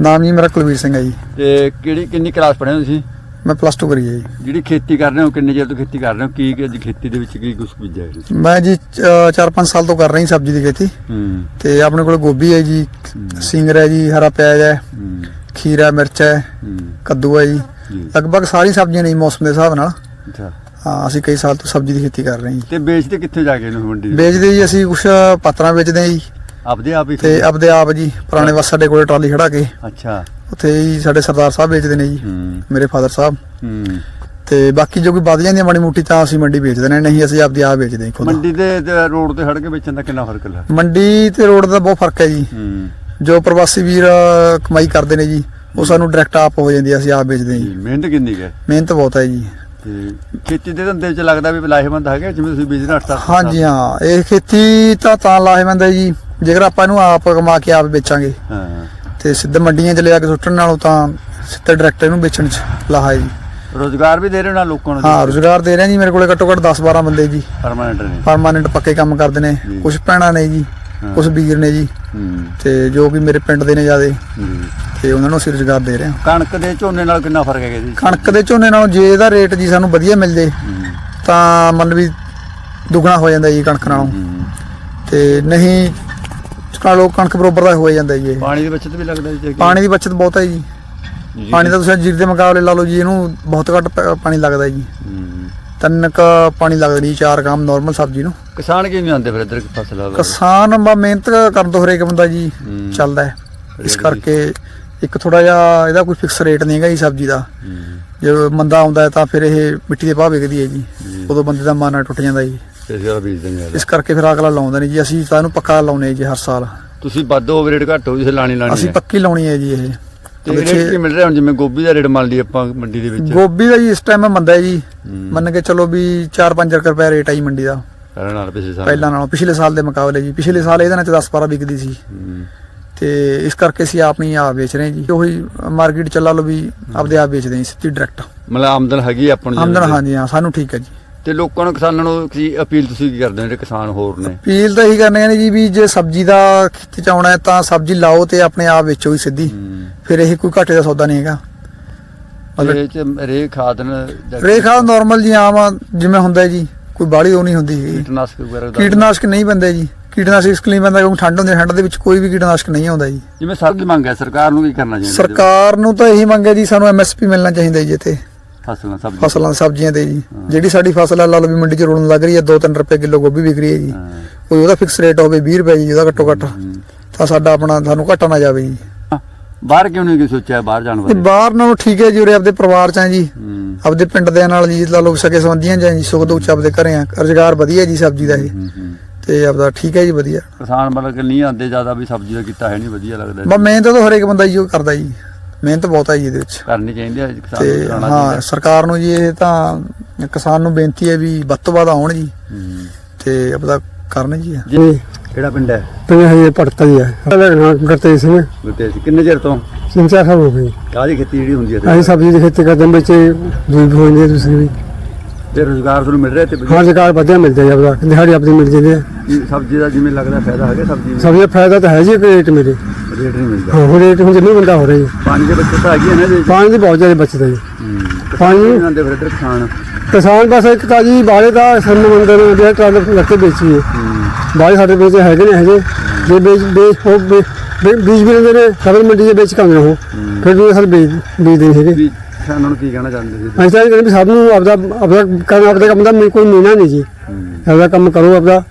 ਨਾਮ ਜੀ ਮੇਰਾ ਕੁਲਵੀਰ ਸਿੰਘ ਹੈ ਜੀ। ਤੇ ਕਿਹੜੀ ਕਿੰਨੀ ਕਲਾਸ ਪੜ੍ਹੇ ਹੋ ਤੁਸੀਂ? ਮੈਂ ਪਲੱਸ 2 ਕਰੀ ਹੈ ਜੀ। ਜਿਹੜੀ ਖੇਤੀ ਕਰ ਰਹੇ ਹੋ ਕਿੰਨੇ ਚਿਰ ਤੋਂ ਖੇਤੀ ਕਰ ਰਹੇ ਹੋ? ਕੀ ਕੀ ਅੱਜ ਖੇਤੀ ਦੇ ਵਿੱਚ ਕੀ ਕੁਝ ਬੀਜਿਆ ਹੈ ਮੈਂ ਜੀ 4-5 ਸਾਲ ਤੋਂ ਕਰ ਰਹੀ ਸਬਜ਼ੀ ਦੀ ਖੇਤੀ। ਹੂੰ। ਤੇ ਆਪਣੇ ਕੋਲ ਗੋਭੀ ਹੈ ਜੀ ਸਿੰਗਰ ਹੈ ਜੀ ਹਰਾ ਪਿਆਜ਼ ਹੈ ਹੂੰ। ਖੀਰਾ ਮਿਰਚ ਹੈ ਹੂੰ। ਕੱਦੂ ਹੈ ਜੀ। ਲਗਭਗ ਸਾਰੀ ਸਬਜ਼ੀਆਂ ਨੇ ਮੌਸਮ ਦੇ ਹਿਸਾਬ ਨਾਲ। ਅੱਛਾ। ਹਾਂ ਅਸੀਂ ਕਈ ਸਾਲ ਤੋਂ ਸਬਜ਼ੀ ਦੀ ਖੇਤੀ ਕਰ ਰਹੇ ਹਾਂ ਤੇ ਵੇਚਦੇ ਕਿੱਥੇ ਜਾ ਕੇ ਇਹਨੂੰ ਮੰਡੀ ਵੇਚਦੇ ਜੀ ਅਸੀਂ ਕੁਛ ਪਾਤਰਾਂ ਵੇਚਦੇ ਹਾਂ ਜੀ। ਆਪਦੇ ਆਪ ਹੀ ਤੇ ਆਪਦੇ ਆਪ ਜੀ ਪੁਰਾਣੇ ਵਸ ਸਾਡੇ ਕੋਲੇ ਟਰਾਲੀ ਖੜਾ ਕੇ। ਅੱਛਾ। ਉੱਥੇ ਹੀ ਸਾਡੇ ਸਰਦਾਰ ਸਾਹਿਬ ਵੇਚਦੇ ਨੇ ਜੀ ਹੂੰ। ਮੇਰੇ ਫਾਦਰ ਸਾਹਿਬ। ਹੂੰ। ਤੇ ਬਾਕੀ ਜੋ ਕੋਈ ਵੱਧ ਜਾਂਦੀ ਮਾੜੀ ਮੋਟੀ ਤਾਂ ਅਸੀਂ ਮੰਡੀ ਵੇਚਦੇ ਨੇ ਨਹੀਂ ਅਸੀਂ ਆਪਦੀ ਆਪ ਵੇਚਦੇ ਹਾਂ ਖੁਦ। ਮੰਡੀ ਤੇ ਰੋਡ ਤੇ ਖੜ ਕੇ ਵੇਚਣ ਦਾ ਕਿੰਨਾ ਫ਼ਰਕ ਹੈ? ਮੰਡੀ ਤੇ ਰੋਡ ਦਾ ਬਹੁਤ ਫ਼ਰਕ ਹੈ ਜੀ। ਹੂੰ। ਜੋ ਪ੍ਰਵਾਸੀ ਵੀਰ ਕਮਾਈ ਕਰਦੇ ਨੇ ਜੀ ਉਹ ਸਾਨੂੰ ਡਾਇਰੈਕਟ ਆਪ ਹੋ ਜਾਂਦੀ ਹੈ ਅਸੀਂ ਆਪ ਵੇਚਦੇ ਹਾਂ ਜੀ। ਜੀ ਮਿਹਨਤ ਕਿੰਨੀ ਹੈ? ਮਿਹਨਤ ਬਹੁਤ ਹੈ ਜੀ। ਤੇ ਖੇਤੀ ਦੇ ਧੰਦੇ ਵਿੱਚ ਲੱਗਦਾ ਵੀ ਲਾਹੇਮੰਦ ਹੈਗਾ ਜਿਵੇਂ ਤੁਸੀਂ ਬਿਜ਼ਨਸ ਸਟਾਰਟ ਹਾਂਜੀ ਹਾਂ। ਇਹ ਖੇਤੀ ਤਾਂ ਤਾਂ ਲਾਹੇਮੰਦ ਹੈ ਜੀ। ਜੇਕਰ ਆਪਾਂ ਇਹਨੂੰ ਆਪ ਕਮਾ ਕੇ ਆਪ ਵੇਚਾਂਗੇ ਹਾਂ। ਤੇ ਸਿੱਧੇ ਮੰਡੀਆਂ 'ਚ ਲਿਆ ਕੇ ਸੁੱਟਣ ਨਾਲੋਂ ਤਾਂ ਸਿੱਧੇ ਡਾਇਰੈਕਟ ਇਹਨੂੰ ਵੇਚਣ 'ਚ ਲਾਹਾ ਹੈ ਜੀ। ਰੋਜ਼ਗਾਰ ਵੀ ਦੇ ਰਹੇ ਹੋ ਨਾ ਲੋਕਾਂ ਨੂੰ ਹਾਂ ਰੋਜ਼ਗਾਰ ਦੇ ਰਹੇ ਜੀ ਮੇਰੇ ਕੋਲੇ ਘੱਟੋ ਘੱਟ 10 12 ਬੰਦੇ ਜੀ। ਪਰਮਾਨੈਂਟ ਨੇ। ਪਰਮਾਨੈਂਟ ਪੱਕੇ ਕੰਮ ਕਰਦੇ ਨੇ। ਕੁਝ ਭੈਣਾਂ ਨੇ ਜੀ। ਕੁਝ ਵੀਰ ਨੇ ਜੀ। ਤੇ ਜੋ ਕਿ ਮੇਰੇ ਪਿੰਡ ਦੇ ਨੇ ਜਿਆਦੇ ਤੇ ਉਹਨਾਂ ਨੂੰ ਅਸੀਂ ਰੋਜ਼ਗਾਰ ਦੇ ਰਹੇ ਹਾਂ। ਕਣਕ ਦੇ ਝੋਨੇ ਨਾਲ ਕਿੰਨਾ ਫ਼ਰਕ ਹੈਗਾ ਜੀ? ਕਣਕ ਦੇ ਝੋਨੇ ਨਾਲੋਂ ਜੇ ਇਹਦਾ ਰੇਟ ਜੀ ਸਾਨੂੰ ਵਧੀਆ ਮਿਲ ਜੇ ਤਾਂ ਮੰਨ ਵੀ ਦੁੱਗਣਾ ਹੋ ਜਾਂਦਾ ਜੀ ਕਣਕ ਨਾਲੋਂ। ਤੇ ਨਹੀਂ ਕਾ ਲੋ ਕਣਕ ਬਰੋਬਰ ਦਾ ਹੋ ਜਾਂਦਾ ਜੀ ਇਹ ਪਾਣੀ ਦੀ ਬਚਤ ਵੀ ਲੱਗਦਾ ਜੀ ਪਾਣੀ ਦੀ ਬਚਤ ਬਹੁਤ ਹੈ ਜੀ ਜੀ। ਪਾਣੀ ਦਾ ਤੁਸੀਂ ਜੀਰੇ ਦੇ ਮੁਕਾਬਲੇ ਲਾ ਲਓ ਜੀ ਇਹਨੂੰ ਬਹੁਤ ਘੱਟ ਪ- ਪਾਣੀ ਲੱਗਦਾ ਜੀ ਹੂੰ। ਤਿੰਨ ਕ ਪਾਣੀ ਲੱਗਦਾ ਜੀ ਚਾਰ ਗਾਮ ਨਾਰਮਲ ਸਬਜ਼ੀ ਨੂੰ ਕਿਸਾਨ ਕਿਵੇਂ ਆਉਂਦੇ ਫਿਰ ਇੱਧਰ ਫਸਲ ਵਾਲੇ? ਕਿਸਾਨ ਬਾ ਮਿਹਨਤ ਕਰਨ ਤੋਂ ਹਰੇਕ ਬੰਦਾ ਜੀ ਹੂੰ। ਚੱਲਦਾ ਹੈ ਇਸ ਕਰਕੇ ਇੱਕ ਥੋੜਾ ਜਿਹਾ ਇਹਦਾ ਕੋਈ ਫਿਕਸ ਰੇਟ ਨਹੀਂ ਹੈਗਾ ਜੀ ਸਬਜ਼ੀ ਦਾ। ਜਦੋਂ ਮੰਦਾ ਆਉਂਦਾ ਹੈ ਤਾਂ ਫਿਰ ਇਹ ਮਿੱਟੀ ਦੇ ਭਾਅ ਵਿਕਦੀ ਹੈ ਜੀ ਜੀ। ਉਦੋਂ ਬੰਦੇ ਦਾ ਮਨ ਟੁੱਟ ਜਾਂਦਾ ਜੀ ਤੇ ਜਿਹੜਾ ਬੀਜ ਦਿੰਦੇ ਆ। ਇਸ ਕਰਕੇ ਫਿਰ ਅਗਲਾ ਲਾਉਂਦਾ ਨਹੀਂ ਜੀ ਅਸੀਂ ਤਾਂ ਇਹਨੂੰ ਪੱਕਾ ਲਾਉਨੇ ਜੀ ਹਰ ਸਾਲ। ਤੁਸੀਂ ਵੱਧ ਹੋਵੇ ਰੇਟ ਘੱਟ ਹੋ ਜਿਸੇ ਲਾਣੀ ਲਾਣੀ ਅਸੀਂ ਪੱਕੀ ਲਾਉਣੀ ਹੈ ਜੀ ਇਹ। ਤੇ ਰੇਟ ਕੀ ਮਿਲ ਰਿਹਾ ਹੁਣ ਜਿਵੇਂ ਗੋਭੀ ਦਾ ਰੇਟ ਮੰਨ ਲਈ ਆਪਾਂ ਮੰਡੀ ਦੇ ਵਿੱਚ? ਗੋਭੀ ਦਾ ਜੀ ਇਸ ਟਾਈਮ ਮੰਦਾ ਹੈ ਜੀ। ਮੰਨ ਕੇ ਚਲੋ ਵੀ 4-5 ਰੁਪਏ ਰੇਟ ਜੀ ਮੰਡੀ ਦਾ। ਪਹਿਲਾਂ ਨਾਲ ਪਿਛਲੇ ਸਾਲ ਪਹਿਲਾਂ ਨਾਲੋਂ। ਪਿਛਲੇ ਸਾਲ ਦੇ ਮੁਕਾਬਲੇ ਜੀ। ਪਿਛਲੇ ਸਾਲ ਇਹਦੇ ਨਾਲ 10-12 ਵਿਕਦੀ ਸੀ। ਤੇ ਇਸ ਕਰਕੇ ਅਸੀਂ ਆਪਣੀ ਆਪ ਵੇਚ ਰਹੇ ਜੀ। ਉਹੀ ਮਾਰਕੀਟ ਚੱਲਾ ਲਓ ਵੀ ਆਪਦੇ ਆਪ ਵੇਚਦੇ ਹਾਂ ਸਿੱਧੀ ਡਾਇਰੈਕਟ ਮਤਲਬ ਆਮਦਨ ਹੈਗੀ ਆ ਆਪਾਂ ਨੂੰ ਆਮਦਨ ਜਿਵੇਂ- ਹਾਂਜੀ ਹਾਂ ਸਾਨੂੰ ਠੀਕ ਹੈ ਜੀ। ਤੇ ਲੋਕਾਂ ਨੂੰ ਕਿਸਾਨਾਂ ਨੂੰ ਕੀ ਅਪੀਲ ਤੁਸੀਂ ਕੀ ਕਰਦੇ ਹੋ ਜਿਹੜੇ ਕਿਸਾਨ ਹੋਰ ਨੇ? ਅਪੀਲ ਤਾਂ ਇਹੀ ਕਰਨੇ ਨੇ ਜੀ ਵੀ ਜੇ ਸਬਜ਼ੀ ਦਾ ਖੇਤੀ ਚ ਆਉਣਾ ਹੈ ਤਾਂ ਸਬਜ਼ੀ ਲਾਓ ਤੇ ਆਪਣੇ ਆਪ ਵੇਚੋ ਹੀ ਸਿੱਧੀ। ਫਿਰ ਇਹ ਕੋਈ ਘਾਟੇ ਦਾ ਸੌਦਾ ਨਹੀਂ ਹੈਗਾ। ਇਹ ਚ ਰੇ ਖਾਦ ਨੇ ਜਾਂ ਰੇਖਾ ਨਾਰਮਲ ਜੀ ਆਮ ਆ, ਜਿਵੇਂ ਹੁੰਦਾ ਹੈ ਜੀ ਕੋਈ ਬਾਹਲੀ ਉਹ ਨਹੀਂ ਹੁੰਦੀ ਹੈਗੀ। ਕੀਟਨਾਸ਼ਕ ਵਗੈਰਾ ਦਾ। ਕੀਟਨਾਸ਼ਕ ਨਹੀਂ ਬੰਦੇ ਜੀ। ਕੀਟਨਾਸ਼ਕ ਇਸ ਲਈ ਬੰਦਾ ਕਿਉਂਕਿ ਠੰਡ ਹੁੰਦੀ ਹੈ ਠੰਡ ਦੇ ਵਿੱਚ ਕੋਈ ਵੀ ਕੀਟਨਾਸ਼ਕ ਨਹੀਂ ਆਉਂਦਾ ਜੀ। ਜਿਵੇਂ ਸਭ ਦੀ ਮੰਗ ਹੈ ਸਰਕਾਰ ਨੂੰ ਕੀ ਕਰਨਾ ਚਾਹੀਦਾ? ਸਰਕਾਰ ਨੂੰ ਤਾਂ ਇਹੀ ਮੰਗ ਹੈ ਜੀ ਸਾਨੂੰ ਐਮਐਸਪੀ ਮਿਲਣਾ ਚਾਹੀਦਾ ਜੀ ਇੱਥੇ। ਫਸਲਾਂ ਫਸਲਾਂ ਸਬਜ਼ੀਆਂ ਤੇ ਜੀ। ਹਾਂ। ਜਿਹੜੀ ਸਾਡੀ ਫਸਲ ਆ ਲਾ ਲਓ ਵੀ ਮੰਡੀ 'ਚ ਰੋਣ ਲੱਗ ਰਹੀ ਹੈ 2-3 ਰੁਪਏ ਕਿਲੋ ਗੋਭੀ ਵਿਕ ਰਹੀ ਹੈ ਜੀ। ਕੋਈ ਉਹਦਾ ਫਿਕਸ ਰੇਟ ਹੋਵੇ 20 ਰੁਪਏ ਜੀ ਉਹਦਾ ਘੱਟੋ ਘੱਟ। ਤਾਂ ਸਾਡਾ ਆਪਣਾ ਸਾਨੂੰ ਘਾਟਾ ਨਾ ਜਾਵੇ ਜੀ। ਬਾਹਰ ਕਿਉਂ ਨਹੀਂ ਕੀ ਸੋਚਿਆ ਬਾਹਰ ਜਾਣ ਤੇ ਬਾਰੇ ਬਾਹਰ ਨਾਲੋਂ ਠੀਕ ਹੈ ਜੀ ਉਰੇ ਆਪਦੇ ਪਰਿਵਾਰ ਚ ਆ ਜੀ। ਹੂੰ। ਆਪਦੇ ਪਿੰਡ ਦੇ ਨਾਲ ਜੀ ਲਾ ਸਕੇ ਸੰਬੰਧੀਆਂ ਜਾਂ ਜੀ ਸੁੱਖ ਦੁੱਖ ਚ ਆਪਦੇ ਘਰੇ ਆ। ਰੁਜ਼ਗਾਰ ਵਧੀਆ ਜੀ ਸਬਜ਼ੀ ਦਾ ਇਹ। ਹੂੰ, ਹੂੰ। ਤੇ ਆਪਦਾ ਠੀਕ ਹੈ ਜੀ ਵਧੀਆ। ਕਿਸਾਨ ਮਤਲਬ ਕਿ ਨਹੀਂ ਆਉਂਦੇ ਜ਼ਿਆਦਾ ਵੀ ਸਬਜ਼ੀ ਦਾ ਕੀਤਾ ਹੈ ਨਹੀਂ ਵਧੀਆ ਲੱਗਦਾ ਬਸ ਮਿਹਨਤ ਤਾਂ ਹਰੇਕ ਬੰਦਾ ਜੀ ਉਹ ਕਰਦਾ ਜੀ। ਮਿਹਨਤ ਬਹੁਤ ਹੈ ਜੀ ਇਹਦੇ ਵਿੱਚ। ਕਰਨੀ ਚਾਹੀਦੀ ਹੈ ਕਿਸਾਨ ਤੇ ਨੂੰ ਕਰਾਉਣਾ ਹਾਂ ਚਾਹੀਦਾ। ਸਰਕਾਰ ਨੂੰ ਜੀ ਇਹ ਤਾਂ ਕਿਸਾਨ ਨੂੰ ਬੇਨਤੀ ਹੈ ਵੀ ਵੱਧ ਤੋਂ ਵੱਧ ਆਉਣ ਜੀ। ਹੂੰ। ਤੇ ਆਪਦਾ ਕਰਨ ਜੀ ਜੀ ਕਿਹੜਾ ਪਿੰਡ ਹੈ? ਪਿੰਡ ਹਜੇ ਪੜਤਾ ਹੀ ਹੈ। ਗੁਰਤੇਜ ਸਿੰਘ। ਗੁਰਤੇਜ ਕਿੰਨੇ ਚਿਰ ਤੋਂ? ਤਿੰਨ ਚਾਰ ਸਾਲ ਹੋ ਗਏ। ਕਾਹਦੀ ਖੇਤੀ ਜਿਹੜੀ ਹੁੰਦੀ ਹੈ ਅਸੀਂ ਸਬਜ਼ੀ ਦੀ ਖੇਤੀ ਕਰਦੇ ਹਾਂ ਵਿੱਚ ਦੂਈ ਵੀ ਹੋ ਜਾਂਦੀ ਹੈ ਦੂਸਰੀ ਵੀ। ਤੇ ਰੋਜ਼ਗਾਰ ਤੁਹਾਨੂੰ ਮਿਲ ਰਿਹਾ ਤੇ ਹਾਂ ਜਕਾਰ ਵਧੀਆ ਮਿਲਦਾ ਜੀ ਆਪਦਾ। ਦਿਹਾੜੀ ਆਪਣੀ ਮਿਲ ਜਾਂਦੀ ਹੈ। ਸਬਜ਼ੀ ਦਾ ਜਿਵੇਂ ਲੱਗਦਾ ਫਾਇਦਾ ਹੈਗਾ ਸਬਜ਼ੀ ਸਬਜ਼ੀ ਦਾ ਫਾਇਦਾ ਤਾਂ ਹੈ ਜੀ ਕਿ ਰੇਟ ਮੇਰੇ। ਰੇਟ ਨਹੀਂ ਮਿਲਦਾ। ਹਾਂ ਹੁਣ ਰੇਟ ਹੁਣ ਜਿੰਨੀ ਬੰਦਾ ਹੋ ਰਹੀ ਪਾਣੀ ਦੇ ਬੱਚੇ ਤਾਂ ਹੈਗੀ ਨਾ ਵਿੱਚ। ਪਾਣੀ ਦੀ ਬਹੁਤ ਜ਼ਿਆਦਾ ਬਚਤ ਹੈ ਜੀ। ਪਾਣੀ ਪਾਣੀ- ਆਉਂਦੇ ਫਿਰ ਇੱਧਰ ਖਾਣ ਕਿਸਾਨ। ਬਸ ਇੱਕ ਤਾਂ ਜੀ ਬਾਲੇ ਦਾ ਸਾਨੂੰ ਮੰਦਰ ਜਿਹੜਾ ਟਰਾਲ ਲੱਕੇ ਵੇਚੀਏ। ਬਾਲੇ ਸਾਡੇ ਵਿੱਚ ਹੈਗੇ ਨੇ ਹਜੇ ਜੇ ਵੇਚ ਵੇਚ ਬੀਜ ਵੀ ਲੈਂਦੇ ਨੇ ਸਬਜ਼ ਮੰਡੀ ਦੇ ਵਿੱਚ ਕੰਮ ਹੋ। ਫਿਰ ਵੀ ਸਾਡੇ ਬੀਜ ਬੀਜ ਦੇ ਹੈਗੇ। ਕਿਸਾਨਾਂ ਨੂੰ ਕੀ ਕਹਿਣਾ ਚਾਹੁੰਦੇ ਸੀ ਅਸੀਂ ਤਾਂ ਇਹ ਕਹਿੰਦੇ ਵੀ ਸਭ ਨੂੰ ਆਪਦਾ ਆਪਦਾ ਕੰਮ ਆਪਦਾ ਕੰਮ ਦਾ ਕੋਈ ਮਹੀਨਾ ਨਹੀਂ ਜੀ। ਆਪਦਾ ਕੰਮ ਕਰੋ ਆਪਦਾ।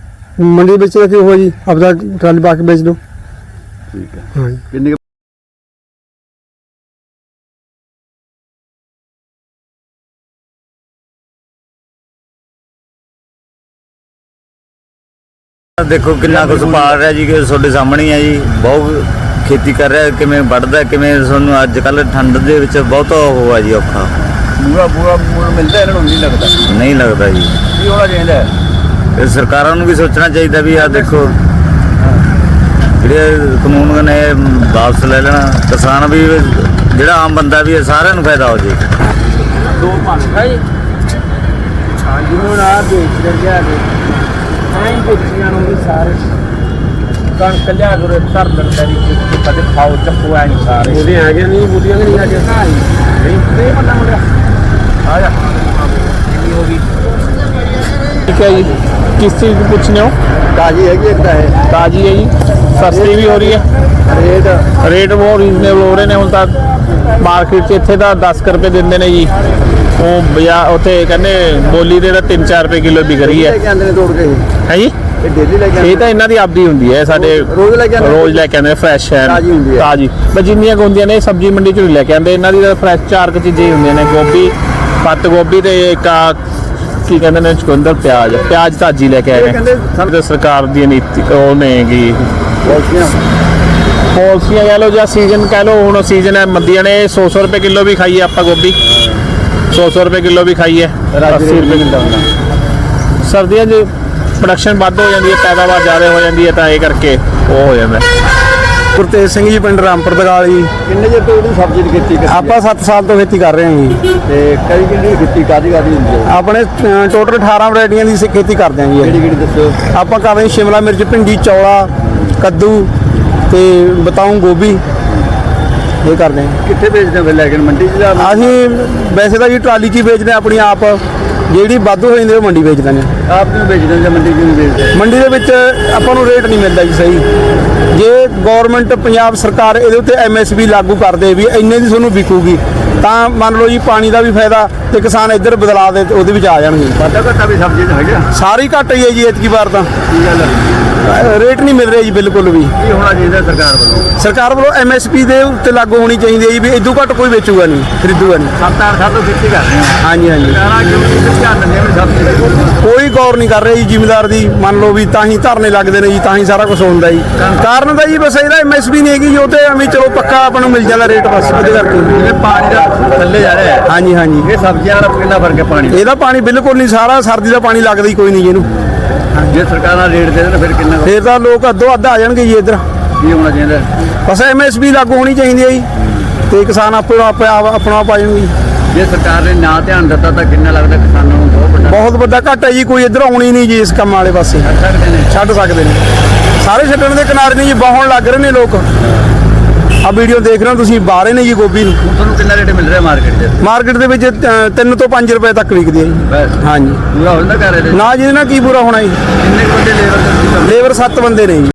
ਮੰਡੀ ਵਿੱਚ ਹੋ ਜੀ ਆਪਦਾ ਟਰਾਲੀ ਪਾ ਕੇ ਵੇਚ ਲਓ ਠੀਕ ਹੈ। ਹਾਂ ਜੀ ਕਿੰਨੇ ਕੁ ਦੇਖੋ ਕਿੰਨਾ ਕੁਛ ਪਾਲ ਰਿਹਾ ਜੀ ਕਿ ਤੁਹਾਡੇ ਸਾਹਮਣੇ ਹੀ ਹੈ ਜੀ। ਬਹੁਤ ਖੇਤੀ ਕਰ ਰਿਹਾ ਕਿਵੇਂ ਵੱਢਦਾ ਕਿਵੇਂ ਤੁਹਾਨੂੰ ਅੱਜ ਕੱਲ ਠੰਡ ਦੇ ਵਿੱਚ ਬਹੁਤ ਉਹ ਆ ਜੀ ਔਖਾ। ਪੂਰਾ ਪੂਰਾ ਮੁੱਲ ਮਿਲਦਾ ਇਹਨਾਂ ਨੂੰ ਨਹੀਂ ਲੱਗਦਾ। ਨਹੀਂ ਲੱਗਦਾ ਜੀ। ਕੀ ਹੋਣਾ ਚਾਹੀਦਾ? ਹੈ? ਸਰਕਾਰਾਂ ਨੂੰ ਵੀ ਸੋਚਣਾ ਚਾਹੀਦਾ ਵੀ ਆ ਦੇਖੋ। ਜਿਹੜੇ ਕਾਨੂੰਨ ਨੇ ਵਾਪਸ ਲੈ ਲੈਣਾ ਕਿਸਾਨ ਵੀ ਜਿਹੜਾ ਆਮ ਬੰਦਾ ਵੀ ਹੈ ਸਾਰਿਆਂ ਨੂੰ ਫਾਇਦਾ ਹੋ ਜੇ। ਦੋ ਭਾਂਡਾ ਜੀ। ਹਾਂਜੀ ਹੁਣ ਆ ਵੇਚ ਰਹੇ ਆ ਐਂ ਵੇਚੀਆਂ ਨੂੰ ਵੀ ਸਾਰੇ। ਕਣਕ ਲਿਆ ਕਰੋ ਧਰ ਦਿੰਦਾ ਨਹੀਂ ਕਦੇ ਖਾਓ ਚੱਕੋ ਐ ਨਹੀਂ ਸਾਰੇ। ਬੋਲੀ ਹੈਗੇ ਨਹੀਂ ਬੋਲੀਆਂ ਨਹੀਂ ਹੈਗੇ। ਨਹੀਂ ਤੇ ਬੰਦਾ ਮੁੰਡਾ। ਆ ਜਾ। ਕੀ ਹੋ ਗਈ? ਠੀਕ ਹੈ ਜੀ। ਕਿਸ ਚੀਜ਼ ਨੂੰ ਪੁੱਛਨੇ ਹੋ? ਤਾਜੀ ਹੈਗੀ ਇੱਕ ਤਾਂ ਹੈ ਤਾਜੀ ਹੈ ਜੀ। ਸਸਤੀ ਵੀ ਹੋ ਰਹੀ ਹੈ। ਰੇਟ। ਰੇਟ ਬਹੁਤ ਰੀਜ਼ਨੇਬਲ ਹੋ ਰਹੇ ਨੇ ਹੁਣ ਤਾਂ। ਮਾਰਕੀਟ 'ਚ ਇੱਥੇ ਤਾਂ 10 ਕੁ ਰੁਪਏ ਦਿੰਦੇ ਨੇ ਜੀ। ਉਹ ਬਾਜ਼ਾਰ ਉੱਥੇ ਕਹਿੰਦੇ ਬੋਲੀ ਦੇ ਤਾਂ 3-4 ਰੁਪਏ ਕਿਲੋ ਵਿਕ ਰਹੀ ਹੈ। ਕੇ ਆਉਂਦੇ ਨੇ ਤੋੜ ਕੇ। ਹੈ ਜੀ? ਇਹ ਡੇਲੀ ਲੈ ਕੇ ਇਹ ਤਾਂ ਇਹਨਾਂ ਦੀ ਆਪਦੀ ਹੁੰਦੀ ਹੈ ਸਾਡੇ ਰੋਜ਼ ਲੈ ਕੇ ਆਉਂਦੇ? ਰੋਜ਼ ਲੈ ਕੇ ਆਉਂਦੇ ਫਰੈਸ਼ ਹੈ। ਤਾਜ਼ੀ ਹੁੰਦੀ ਹੈ। ਤਾਜ਼ੀ। ਬਸ ਜਿੰਨੀਆਂ ਕੁ ਹੁੰਦੀਆਂ ਨੇ ਸਬਜ਼ੀ ਮੰਡੀ ਚੋਂ ਨਹੀਂ ਲੈ ਕੇ ਆਉਂਦੇ। ਇਹਨਾਂ ਦੀ ਤਾਂ ਫਰੈਸ਼ ਚਾਰ ਕੁ ਚੀਜ਼ਾਂ ਹੀ ਹੁੰਦੀਆਂ ਨੇ ਗੋਭੀ ਪੱਤ ਗੋਭੀ ਤੇ ਇੱਕ ਆਹ ਕੀ ਕਹਿੰਦੇ ਨੇ ਚੁਕੰਦਰ ਪਿਆਜ਼। ਪਿਆਜ਼ ਤਾਜ਼ੀ ਲੈ ਕੇ ਆਏ ਨੇ। ਕਹਿੰਦੇ ਸਰਕਾਰ ਦੀ ਨੀਤੀ ਉਹ ਨੇਗੀ ਪੋਲਸੀਆਂ। ਕਹਿ ਲਓ ਜਾਂ ਸੀਜ਼ਨ ਕਹਿ ਲਓ ਹੁਣ ਸੀਜ਼ਨ ਹੈ ਮੰਦੀਆਂ ਨੇ 100 ਰੁਪਏ ਕਿਲੋ ਵੀ ਖਾਈਏ ਆਪਾਂ ਗੋਭੀ। 100 ਰੁਪਏ ਕਿਲੋ ਵੀ ਖਾਈਏ 80 ਰੁਪਏ ਕਿਲੋ। ਸਰਦੀਆਂ 'ਚ ਪ੍ਰੋਡਕਸ਼ਨ ਵੱਧ ਹੋ ਜਾਂਦੀ ਹੈ ਪੈਦਾਵਾਰ ਜ਼ਿਆਦਾ ਹੋ ਜਾਂਦੀ ਹੈ ਤਾਂ ਇਹ ਕਰਕੇ ਉਹ ਹੋ ਜਾਂਦਾ। ਗੁਰਤੇਜ ਸਿੰਘ ਜੀ ਪਿੰਡ ਰਾਮਪੁਰ ਦਗਾਲ ਜੀ। ਕਿੰਨੇ ਚਿਰ ਤੋਂ ਸਬਜ਼ੀ ਦੀ ਖੇਤੀ ਕਰ ਆਪਾਂ 7 ਸਾਲ ਤੋਂ ਖੇਤੀ ਕਰ ਰਹੇ ਹਾਂ ਜੀ। ਤੇ ਕਈ ਕਿੰਨੀ ਖੇਤੀ ਕਾਦੀ ਕਾਦੀ ਹੁੰਦੀ ਹੈ? ਆਪਣੇ ਟੋਟਲ 18 ਵੈਰਾਈਟੀਆਂ ਦੀ ਖੇਤੀ ਕਰਦੇ ਹਾਂ ਜੀ। ਕਿਹੜੀ ਕਿਹੜੀ ਦੱਸੋ? ਆਪਾਂ ਕਰਦੇ ਹਾਂ ਸ਼ਿਮਲਾ ਮਿਰਚ ਭਿੰਡੀ ਚੌਲਾ ਕੱਦੂ ਤੇ ਬਤਾਉਂ ਗੋਭੀ। ਇਹ ਕਰਦੇ ਹਾਂ ਕਿੱਥੇ ਵੇਚਦੇ ਹੋ ਲੈ ਕੇ? ਮੰਡੀ 'ਚ ਜਾਂ ਅਸੀਂ ਵੈਸੇ ਤਾਂ ਜੀ ਟਰਾਲੀ 'ਚ ਹੀ ਵੇਚਦੇ ਹਾਂ ਆਪਣੀ ਆਪ। ਜਿਹੜੀ ਵਾਧੂ ਹੋ ਜਾਂਦੀ ਉਹ ਮੰਡੀ ਵੇਚ ਦਿੰਦੇ ਹਾਂ ਆਪ ਨੂੰ ਵੇਚਦੇ ਹੋ ਜਾਂ ਮੰਡੀ ਨਹੀਂ ਵੇਚਦੇ ਮੰਡੀ ਦੇ ਵਿੱਚ ਆਪਾਂ ਨੂੰ ਰੇਟ ਨਹੀਂ ਮਿਲਦਾ ਜੀ ਸਹੀ। ਜੇ ਗਵਰਨਮੈਂਟ ਪੰਜਾਬ ਸਰਕਾਰ ਇਹਦੇ ਉੱਤੇ ਐਮਐਸਪੀ ਲਾਗੂ ਕਰ ਦੇ ਵੀ ਇੰਨੇ ਦੀ ਤੁਹਾਨੂੰ ਵਿਕੂਗੀ ਤਾਂ ਮੰਨ ਲਓ ਜੀ ਪਾਣੀ ਦਾ ਵੀ ਫਾਇਦਾ ਤੇ ਕਿਸਾਨ ਇੱਧਰ ਬਦਲਾ ਦੇ ਉਹਦੇ ਵਿੱਚ ਆ ਜਾਣਗੇ। ਵਾਧਾ ਘਟਾ ਵੀ ਸਬਜ਼ੀ 'ਚ ਹੈਗਾ। ਸਾਰੀ ਘਟ ਹੀ ਹੈ ਜੀ ਇਤਕੀ ਵਾਰ ਤਾਂ। ਕੀ ਗੱਲ ਹੈ? ਰੇਟ ਨਹੀਂ ਮਿਲ ਰਿਹਾ ਜੀ ਬਿਲਕੁਲ ਵੀ। ਕੀ ਹੋਣਾ ਚਾਹੀਦਾ ਸਰਕਾਰ ਵੱਲੋਂ? ਸਰਕਾਰ ਵੱਲੋਂ ਐਮਐਸਪੀ ਦੇ ਉੱਤੇ ਲਾਗੂ ਹੋਣੀ ਚਾਹੀਦੀ ਹੈ ਜੀ ਵੀ ਇਦੋਂ ਘੱਟ ਕੋਈ ਵੇਚੂਗਾ ਨਹੀਂ ਖਰੀਦੂਗਾ ਨਹੀਂ। ਸਾਲ ਤੋਂ ਖੇਤੀ ਕਰ ਰਹੇ ਹਾਂ ਹਾਂਜੀ ਹਾਂਜੀ। ਸਰਕਾਰਾਂ ਕਿਉਂ ਨਹੀਂ ਧਿਆਨ ਕੋਈ ਗੌਰ ਨਹੀਂ ਕਰ ਰਿਹਾ ਜੀ ਜ਼ਿਮੀਦਾਰ ਦੀ। ਮੰਨ ਲਓ ਵੀ ਤਾਂ ਹੀ ਧਰਨੇ ਲੱਗਦੇ ਨੇ ਜੀ ਤਾਂ ਹੀ ਸਾਰਾ ਕੁਝ ਹੁੰਦਾ ਜੀ। ਕਾਰਨ ਤਾਂ ਜੀ ਬਸ ਇਹਦਾ ਐਮਐਸਪੀ ਨਹੀਂ ਹੈਗੀ ਜੀ ਉਹ ਤੇ ਐਵੇਂ ਚਲੋ ਪੱਕਾ ਆਪਾਂ ਨੂੰ ਮਿਲ ਜਾਂਦਾ ਰੇਟ ਬਸ ਉਹਦੇ ਕਰਕੇ। ਜਿਵੇਂ ਪਾਣੀ ਦਾ ਥੱਲੇ ਜਾ ਰਿਹਾ ਹੈ। ਹਾਂਜੀ ਹਾਂਜੀ। ਇਹ ਸਬਜ਼ੀਆਂ ਦਾ ਕਿੰਨਾ ਫ਼ਰਕ ਹੈ ਪਾਣੀ? ਇਹਦਾ ਪਾਣੀ ਬਿਲਕੁਲ ਨਹੀਂ ਸਾਰਾ ਸਰਦੀ ਦਾ ਪਾਣੀ ਲੱਗਦਾ ਹੀ ਕੋਈ ਨਹੀਂ ਇਹਨੂੰ। ਜੇ ਸਰਕਾਰਾਂ ਰੇਟ ਦੇ ਦੇਣ ਫਿਰ ਕਿੰਨਾ ਫੇਰ ਤਾਂ ਲੋਕ ਅੱਧੋ ਅੱਧ ਆ ਜਾਣਗੇ ਜੀ ਇੱਧਰ। ਕੀ ਹੋਣਾ ਚਾਹੀਦਾ? ਬਸ ਐਮਐਸਪੀ ਲਾਗੂ ਹੋਣੀ ਚਾਹੀਦੀ ਹੈ ਜੀ। ਤੇ ਕਿਸਾਨ ਆਪੋ ਆਪ ਆਪਣਾ ਆਪ ਆ ਜਾਣਗੇ ਜੀ। ਸਰਕਾਰ ਨੇ ਨਾ ਧਿਆਨ ਦਿੱਤਾ ਤਾਂ ਕਿੰਨਾ ਲੱਗਦਾ ਕਿਸਾਨਾਂ ਨੂੰ ਬਹੁਤ ਵੱਡਾ ਬਹੁਤ ਵੱਡਾ ਘਾਟਾ ਜੀ ਕੋਈ ਇੱਧਰ ਆਉਣੀ ਨਹੀਂ ਜੀ ਇਸ ਕੰਮ ਵਾਲੇ ਪਾਸੇ। ਸਕਦੇ ਨੇ? ਛੱਡ ਸਕਦੇ ਨੇ। ਸਾਰੇ ਛੱਡਣ ਦੇ ਕਿਨਾਰੇ ਨਹੀਂ ਜੀ ਬਾਹਣ ਲੱਗ ਰਹੇ ਨੇ ਲੋਕ। ਆ ਵੀਡੀਓ ਦੇਖ ਰਹੇ ਹੋ ਤੁਸੀਂ ਬਾਹਰੇ ਨੇ ਜੀ ਗੋਭੀ ਨੂੰ। ਹੁਣ ਤੁਹਾਨੂੰ ਕਿੰਨਾ ਰੇਟ ਮਿਲ ਰਿਹਾ ਮਾਰਕੀਟ 'ਚ ਮਾਰਕੀਟ ਦੇ ਵਿੱਚ 3 ਤੋਂ 5 ਰੁਪਏ ਤੱਕ ਵਿਕਦੀ ਹੈ ਜੀ। ਬਸ। ਹਾਂਜੀ। ਪੂਰਾ ਹੋ ਜਾਂਦਾ ਕਰ ਰਹੇ ਨਾ ਜੀ ਇਹਦੇ ਨਾਲ ਕੀ ਬੁਰਾ ਹੋਣਾ ਜੀ? ਕਿੰਨੇ ਕੁ ਬੰਦੇ ਲੇਬਰ ਲੇਬਰ 7 ਬੰਦੇ ਨੇ ਜੀ।